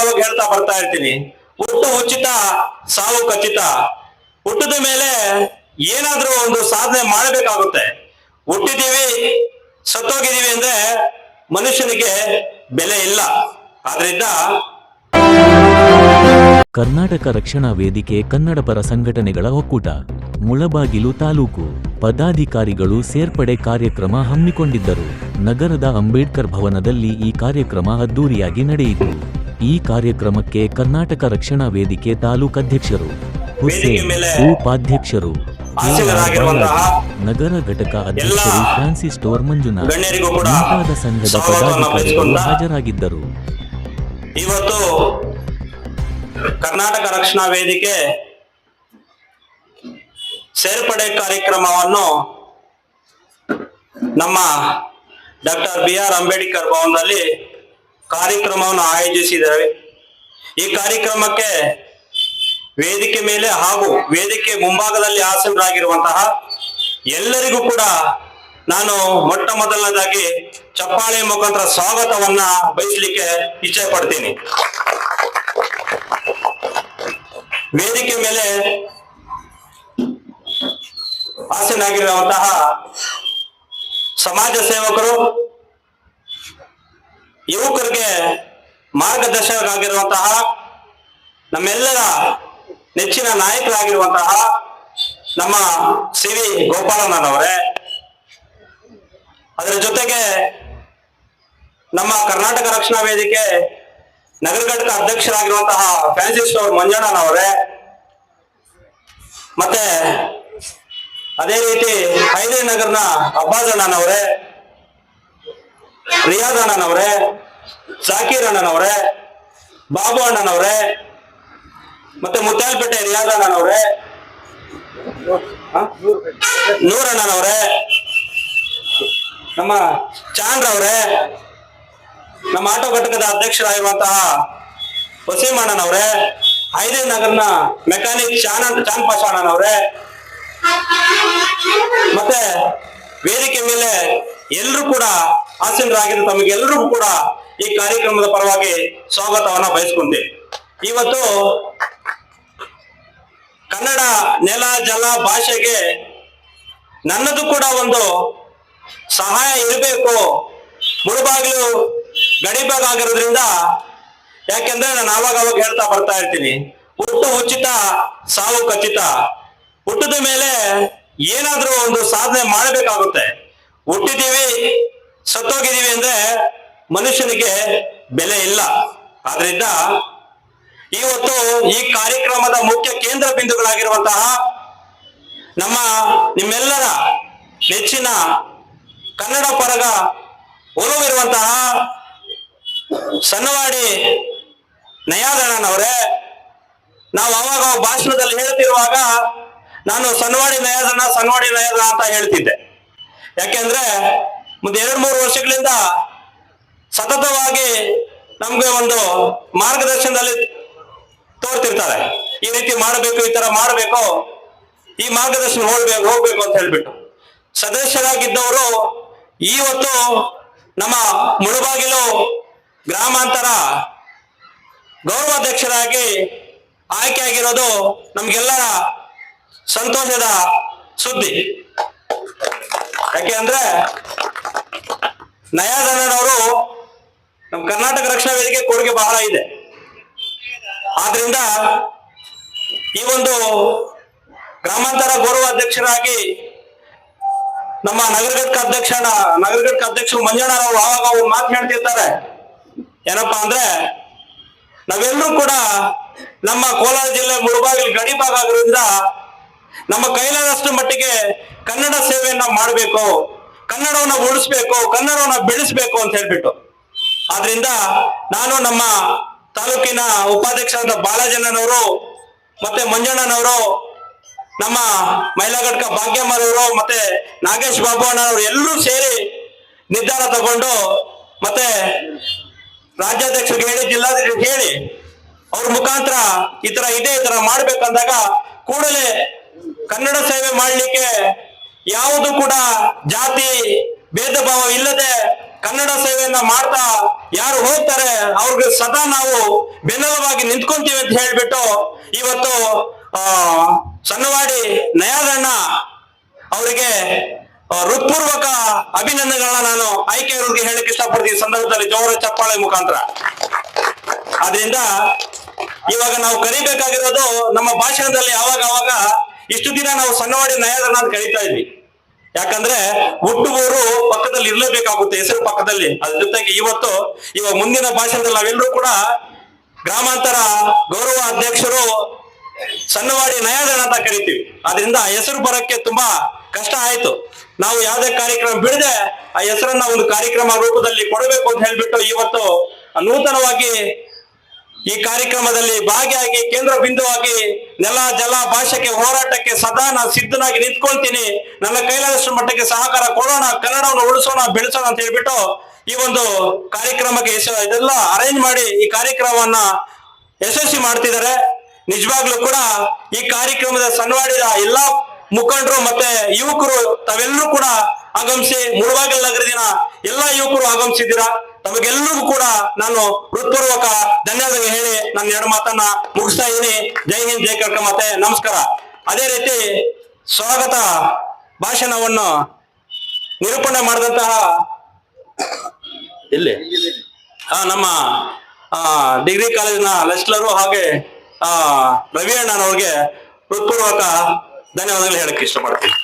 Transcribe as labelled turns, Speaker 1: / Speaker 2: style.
Speaker 1: ಅವಾಗ ಹೇಳ್ತಾ ಬರ್ತಾ ಇರ್ತೀನಿ. ಹುಟ್ಟು ಉಚಿತ ಸಾವು ಖಚಿತ. ಹುಟ್ಟಿದ ಮೇಲೆ ಏನಾದ್ರೂ ಒಂದು ಸಾಧನೆ ಮಾಡಬೇಕಾಗುತ್ತೆ. ಹುಟ್ಟಿದೀವಿ ಸತ್ತೋಗಿದೀವಿ ಅಂದ್ರೆ ಮನುಷ್ಯನಿಗೆ ಬೆಲೆ ಇಲ್ಲ. ಆದ್ರಿಂದ
Speaker 2: ಕರ್ನಾಟಕ ರಕ್ಷಣಾ ವೇದಿಕೆ ಕನ್ನಡಪರ ಸಂಘಟನೆಗಳ ಒಕ್ಕೂಟ, ಮುಳಬಾಗಿಲು ತಾಲೂಕು. ಪದಾಧಿಕಾರಿಗಳು ಸೇರ್ಪಡೆ ಕಾರ್ಯಕ್ರಮ ಹಮ್ಮಿಕೊಂಡಿದ್ದರು. ನಗರದ ಅಂಬೇಡ್ಕರ್ ಭವನದಲ್ಲಿ ಈ ಕಾರ್ಯಕ್ರಮ ಅದ್ದೂರಿಯಾಗಿ ನಡೆಯಿತು. ಈ ಕಾರ್ಯಕ್ರಮಕ್ಕೆ ಕರ್ನಾಟಕ ರಕ್ಷಣಾ ವೇದಿಕೆ ತಾಲೂಕಾಧ್ಯಕ್ಷರು ಹುಸೇನ್ ಉಪಾಧ್ಯಕ್ಷರು ನಗರ ಘಟಕ ಅಧ್ಯಕ್ಷರು ಫ್ರಾನ್ಸಿಸ್ ಸ್ಟೋರ್ ಮಂಜುನಾಥ್
Speaker 1: ಕೂಡ
Speaker 2: ಮುಂತಾದ ಸಂಘದ ಪದಾಧಿಕಾರಿಗಳು ಹಾಜರಾಗಿದ್ದರು.
Speaker 1: ಇವತ್ತು ಕರ್ನಾಟಕ ರಕ್ಷಣಾ ವೇದಿಕೆ ಸೇರ್ಪಡೆ ಕಾರ್ಯಕ್ರಮವನ್ನು ನಮ್ಮ ಡಾಕ್ಟರ್ ಬಿ ಆರ್ ಅಂಬೇಡ್ಕರ್ ಭವನದಲ್ಲಿ ಕಾರ್ಯಕ್ರಮವನ್ನು ಆಯೋಜಿಸಿದ್ದೇವೆ ಈ ಕಾರ್ಯಕ್ರಮಕ್ಕೆ ವೇದಿಕೆ ಮೇಲೆ ಹಾಗೂ ವೇದಿಕೆ ಮುಂಭಾಗದಲ್ಲಿ ಆಸೀನರಾಗಿರುವಂತಹ ಎಲ್ಲರಿಗೂ ಕೂಡ ನಾನು ಮೊಟ್ಟ ಮೊದಲನೇದಾಗಿ ಚಪ್ಪಾಳೆ ಮುಖಾಂತರ ಸ್ವಾಗತವನ್ನ ಬಯಸಲಿಕ್ಕೆ ಇಚ್ಛೆ ಪಡ್ತೀನಿ. ವೇದಿಕೆ ಮೇಲೆ ಆಸೀನಾಗಿರುವಂತಹ ಸಮಾಜ ಸೇವಕರು ಯುವಕರಿಗೆ ಮಾರ್ಗದರ್ಶಕರಾಗಿರುವಂತಹ ನಮ್ಮೆಲ್ಲರ ನೆಚ್ಚಿನ ನಾಯಕರಾಗಿರುವಂತಹ ನಮ್ಮ ಸಿ ವಿ ಗೋಪಾಲನವರೇ ಅದರ ಜೊತೆಗೆ ನಮ್ಮ ಕರ್ನಾಟಕ ರಕ್ಷಣಾ ವೇದಿಕೆ ನಗರ ಘಟಕ ಅಧ್ಯಕ್ಷರಾಗಿರುವಂತಹ ಫ್ರಾನ್ಸಿಸ್ ಅವರು ಮಂಜಣ್ಣನವರೇ, ಮತ್ತೆ ಅದೇ ರೀತಿ ಹೈದರಿ ನಗರ್ನ ಅಬ್ಬಾಸ್ ಅಣ್ಣನವರೇ ರಿಯಾಜ್ ಅಣ್ಣನವರೇ ಸಾಕೀರ್ ಅಣ್ಣನವರೇ, ಬಾಬು ಅಣ್ಣನವರೇ, ಮತ್ತೆ ಮುತ್ತಾಲ್ಪೇಟೆ ರಿಯಾದ್ ಅಣ್ಣನವರೇ, ಹ? ನೂರ್ ಅಣ್ಣನವರೇ, ನಮ್ಮ ಚಾಂದ್ರ ಅವರೇ, ನಮ್ಮ ಆಟೋ ಘಟಕದ ಅಧ್ಯಕ್ಷರಾಗಿರುವಂತಹ ವಸೀಂ ಅಣ್ಣನವರೇ, ಐದೇ ನಗರ್ನ ಮೆಕ್ಯಾನಿಕ್ ಚಾನ್ ಅಣ್ಣನ್ ಪಾಷಾಣನವರೇ ಮತ್ತೆ ವೇದಿಕೆ ಮೇಲೆ ಎಲ್ಲರೂ ಕೂಡ ಆಸೀನರಾಗಿದ್ದು ತಮಗೆಲ್ಲರಿಗೂ ಕೂಡ ಈ ಕಾರ್ಯಕ್ರಮದ ಪರವಾಗಿ ಸ್ವಾಗತವನ್ನ ಬಯಸ್ಕೊಂತೀನಿ. ಇವತ್ತು ಕನ್ನಡ ನೆಲ, ಜಲ ಭಾಷೆಗೆ ನನ್ನದು ಕೂಡ ಒಂದು ಸಹಾಯ ಇರಬೇಕು. ಮುಳುಬಾಗಿಲು ಗಡಿಬೇಕಾಗಿರೋದ್ರಿಂದ ಯಾಕೆಂದ್ರೆ ನಾನು ಆವಾಗ ಅವಾಗ ಹೇಳ್ತಾ ಬರ್ತಾ ಇರ್ತೀನಿ, ಹುಟ್ಟು ಉಚಿತ ಸಾವು ಖಚಿತ. ಹುಟ್ಟದ ಮೇಲೆ ಏನಾದ್ರೂ ಒಂದು ಸಾಧನೆ ಮಾಡಬೇಕಾಗುತ್ತೆ. ಹುಟ್ಟಿದೀವಿ ಸತ್ತೋಗಿದೀವಿ ಅಂದ್ರೆ ಮನುಷ್ಯನಿಗೆ ಬೆಲೆ ಇಲ್ಲ. ಆದ್ರಿಂದ ಇವತ್ತು ಈ ಕಾರ್ಯಕ್ರಮದ ಮುಖ್ಯ ಕೇಂದ್ರ ಬಿಂದುಗಳಾಗಿರುವಂತಹ ನಮ್ಮ ನಿಮ್ಮೆಲ್ಲರ ನೆಚ್ಚಿನ ಕನ್ನಡ ಪರಗ ಒಲವಿರುವಂತಹ ಸನ್ನವಾಡಿ ನಯಾದಣ್ಣನವರೇ ನಾವು ಅವಾಗ ಭಾಷಣದಲ್ಲಿ ಹೇಳ್ತಿರುವಾಗ ನಾನು ಸನ್ನವಾಡಿ ನಯಾದಣ್ಣ ಸನ್ನವಾಡಿ ನಯಾದಣ್ಣ ಅಂತ ಹೇಳ್ತಿದ್ದೆ. ಯಾಕೆಂದ್ರೆ ಮುಂದೆ ಎರಡ್, ಮೂರು ವರ್ಷಗಳಿಂದ ಸತತವಾಗಿ ನಮ್ಗೆ ಒಂದು ಮಾರ್ಗದರ್ಶನದಲ್ಲಿ ತೋರ್ತಿರ್ತಾರೆ. ಈ ರೀತಿ ಮಾಡಬೇಕು, ಈ ತರ ಮಾಡಬೇಕು, ಈ ಮಾರ್ಗದರ್ಶನ ಹೋಗ್ಬೇಕು ಹೋಗ್ಬೇಕು ಅಂತ ಹೇಳ್ಬಿಟ್ಟು. ಸದಸ್ಯರಾಗಿದ್ದವರು ಇವತ್ತು ನಮ್ಮ ಮುಳುಬಾಗಿಲು ಗ್ರಾಮಾಂತರ ಗೌರವಾಧ್ಯಕ್ಷರಾಗಿ ಆಯ್ಕೆ ಆಗಿರೋದು ನಮ್ಗೆಲ್ಲರ ಸಂತೋಷದ ಸುದ್ದಿ. ಯಾಕೆ ಅಂದ್ರೆ ನಯಾದಣ್ಣನವರು ನಮ್ಮ ಕರ್ನಾಟಕ ರಕ್ಷಣಾ ವೇದಿಕೆ ಕೊಡುಗೆ ಬಹಳ ಇದೆ. ಆದ್ರಿಂದ ಈ ಒಂದು ಗ್ರಾಮಾಂತರ ಗೌರವ ಅಧ್ಯಕ್ಷರಾಗಿ ನಮ್ಮ ನಗರ ಘಟಕ ಅಧ್ಯಕ್ಷ ನಗರ ಘಟಕ ಅಧ್ಯಕ್ಷರು ಮಂಜಣ್ಣನವರು ಆವಾಗ ಅವ್ರು ಮಾತು ಹೇಳ್ತಿರ್ತಾರೆ. ಏನಪ್ಪಾ ಅಂದ್ರೆ ನಾವೆಲ್ಲರೂ ಕೂಡ ನಮ್ಮ ಕೋಲಾರ ಜಿಲ್ಲೆ ಮುಳುಬಾಗಿಲು ಗಡಿ ಭಾಗ ಆಗಿರೋದ್ರಿಂದ ನಮ್ಮ ಕೈಲಾದಷ್ಟು ಮಟ್ಟಿಗೆ ಕನ್ನಡ ಸೇವೆಯನ್ನ ಮಾಡಬೇಕು. ಕನ್ನಡವನ್ನ ಉಳಿಸ್ಬೇಕು ಕನ್ನಡವನ್ನ ಬೆಳೆಸ್ಬೇಕು ಅಂತ ಹೇಳ್ಬಿಟ್ಟು. ಆದ್ರಿಂದ ನಾನು ನಮ್ಮ ತಾಲೂಕಿನ ಉಪಾಧ್ಯಕ್ಷರಾದ ಬಾಲಾಜಣ್ಣನವರು ಮತ್ತೆ ಮಂಜಣ್ಣನವರು, ನಮ್ಮ ಮಹಿಳಾ ಘಟಕ ಭಾಗ್ಯಮ್ಮನವರು ಮತ್ತೆ ನಾಗೇಶ್ ಬಾಬು ಅಣ್ಣನವರು ಎಲ್ಲರೂ ಸೇರಿ ನಿರ್ಧಾರ ತಗೊಂಡು ಮತ್ತೆ ರಾಜ್ಯಾಧ್ಯಕ್ಷರಿಗೆ ಹೇಳಿ ಜಿಲ್ಲಾಧ್ಯಕ್ಷರಿಗೆ ಹೇಳಿ ಅವ್ರ ಮುಖಾಂತರ ಈ ತರ ಇದೆ, ಈ ತರ ಮಾಡ್ಬೇಕಂದಾಗ ಕೂಡಲೇ ಕನ್ನಡ ಸೇವೆ ಮಾಡಲಿಕ್ಕೆ ಯಾವುದು ಕೂಡ ಜಾತಿ ಭೇದ ಭಾವ ಇಲ್ಲದೆ ಕನ್ನಡ ಸೇವೆಯನ್ನ ಮಾಡ್ತಾ ಯಾರು ಹೋಗ್ತಾರೆ, ಅವ್ರಿಗೆ ಸದಾ ನಾವು ಬೆನ್ನಲವಾಗಿ ನಿಂತ್ಕೊಂತೀವಿ ಅಂತ ಹೇಳ್ಬಿಟ್ಟು ಇವತ್ತು, ಆ, ಸಣ್ಣವಾಡಿ ನಯಾದಣ್ಣ ಅವರಿಗೆ ಹೃತ್ಪೂರ್ವಕ ಅಭಿನಂದನೆಗಳನ್ನ ನಾನು ಆಯ್ಕೆಯವರಿಗೆ ಹೇಳಕ್ ಇಷ್ಟಪಡ್ತೀನಿ. ಸಂದರ್ಭದಲ್ಲಿ ಜೋರ ಚಪ್ಪಾಳೆ ಮುಖಾಂತರ. ಆದ್ರಿಂದ ಇವಾಗ ನಾವು ಕರಿಬೇಕಾಗಿರೋದು ನಮ್ಮ ಭಾಷಣದಲ್ಲಿ ಅವಾಗ ಅವಾಗ ಇಷ್ಟು ದಿನ ನಾವು ಸಣ್ಣವಾಡಿ ನಯಾದಣ್ಣ ಅಂತ ಕರೀತಾ ಇದ್ವಿ. ಯಾಕಂದ್ರೆ ಹುಟ್ಟುವವರು ಪಕ್ಕದಲ್ಲಿ ಇರಲೇಬೇಕಾಗುತ್ತೆ, ಹೆಸರು ಪಕ್ಕದಲ್ಲಿ. ಅದ್ರ ಜೊತೆಗೆ ಇವತ್ತು ಇವಾಗ ಮುಂದಿನ ಭಾಷಣದಲ್ಲಿ ನಾವೆಲ್ಲರೂ ಕೂಡ ಗ್ರಾಮಾಂತರ ಗೌರವ ಅಧ್ಯಕ್ಷರು ಸಣ್ಣವಾಡಿ ನಯಾದಣ್ಣ ಅಂತ ಕರಿತೀವಿ. ಅದರಿಂದ ಹೆಸರು ಬರಕ್ಕೆ ತುಂಬಾ ಕಷ್ಟ ಆಯ್ತು. ನಾವು ಯಾವುದೇ ಕಾರ್ಯಕ್ರಮ ಬಿಡದೆ ಆ ಹೆಸರನ್ನ ಒಂದು ಕಾರ್ಯಕ್ರಮ ರೂಪದಲ್ಲಿ ಕೊಡಬೇಕು ಅಂತ ಹೇಳ್ಬಿಟ್ಟು ಇವತ್ತು ನೂತನವಾಗಿ ಈ ಕಾರ್ಯಕ್ರಮದಲ್ಲಿ ಭಾಗಿಯಾಗಿ ಕೇಂದ್ರ ಬಿಂದುವಾಗಿ ನೆಲ, ಜಲ, ಭಾಷೆಗೆ ಹೋರಾಟಕ್ಕೆ ಸದಾ ನಾನು ಸಿದ್ಧನಾಗಿ ನಿಂತ್ಕೊಳ್ತೀನಿ ನನ್ನ ಕೈಲಾದಷ್ಟು ಮಟ್ಟಕ್ಕೆ ಸಹಕಾರ ಕೊಡೋಣ, ಕನ್ನಡವನ್ನು ಉಳಿಸೋಣ, ಬೆಳೆಸೋಣ ಅಂತ ಹೇಳ್ಬಿಟ್ಟು ಈ ಒಂದು ಕಾರ್ಯಕ್ರಮಕ್ಕೆ ಇದೆಲ್ಲ ಅರೇಂಜ್ ಮಾಡಿ ಈ ಕಾರ್ಯಕ್ರಮವನ್ನ ಯಶಸ್ವಿ ಮಾಡ್ತಿದ್ದಾರೆ. ನಿಜವಾಗ್ಲೂ ಕೂಡ ಈ ಕಾರ್ಯಕ್ರಮದ ಸನ್ವಾಡಿದ ಎಲ್ಲಾ ಮುಖಂಡರು ಮತ್ತೆ ಯುವಕರು ತಾವೆಲ್ಲರೂ ಕೂಡ ಆಗಮಿಸಿ ಮುಳುಬಾಗಿಲು ನಗರದಿನ ಎಲ್ಲಾ ಯುವಕರು ಆಗಮಿಸಿದ್ದೀರಾ? ತಮಗೆಲ್ಲರಿಗೂ ಕೂಡ ನಾನು ಹೃತ್ಪೂರ್ವಕ ಧನ್ಯವಾದ ಹೇಳಿ ನನ್ನ ಎರಡು ಮಾತನ್ನ ಮುಗಿಸ್ತಾ ಇದ್ದೀನಿ. ಜೈ ಹಿಂದ್ ಜೈ ಕರ್ಕ ಮತ್ತೆ ನಮಸ್ಕಾರ. ಅದೇ ರೀತಿ ಸ್ವಾಗತ ಭಾಷಣವನ್ನು ನಿರೂಪಣೆ ಮಾಡಿದಂತಹ ಇಲ್ಲಿ. ಆ, ನಮ್ಮ ಆ, ಡಿಗ್ರಿ ಕಾಲೇಜಿನ ಲೆಸ್ಲರು ಹಾಗೆ ಆ, ರವಿ ಅಣ್ಣನವ್ರಿಗೆ ಹೃತ್ಪೂರ್ವಕ ಧನ್ಯವಾದಗಳು ಹೇಳಕ್ಕೆ ಇಷ್ಟಪಡ್ತೀನಿ.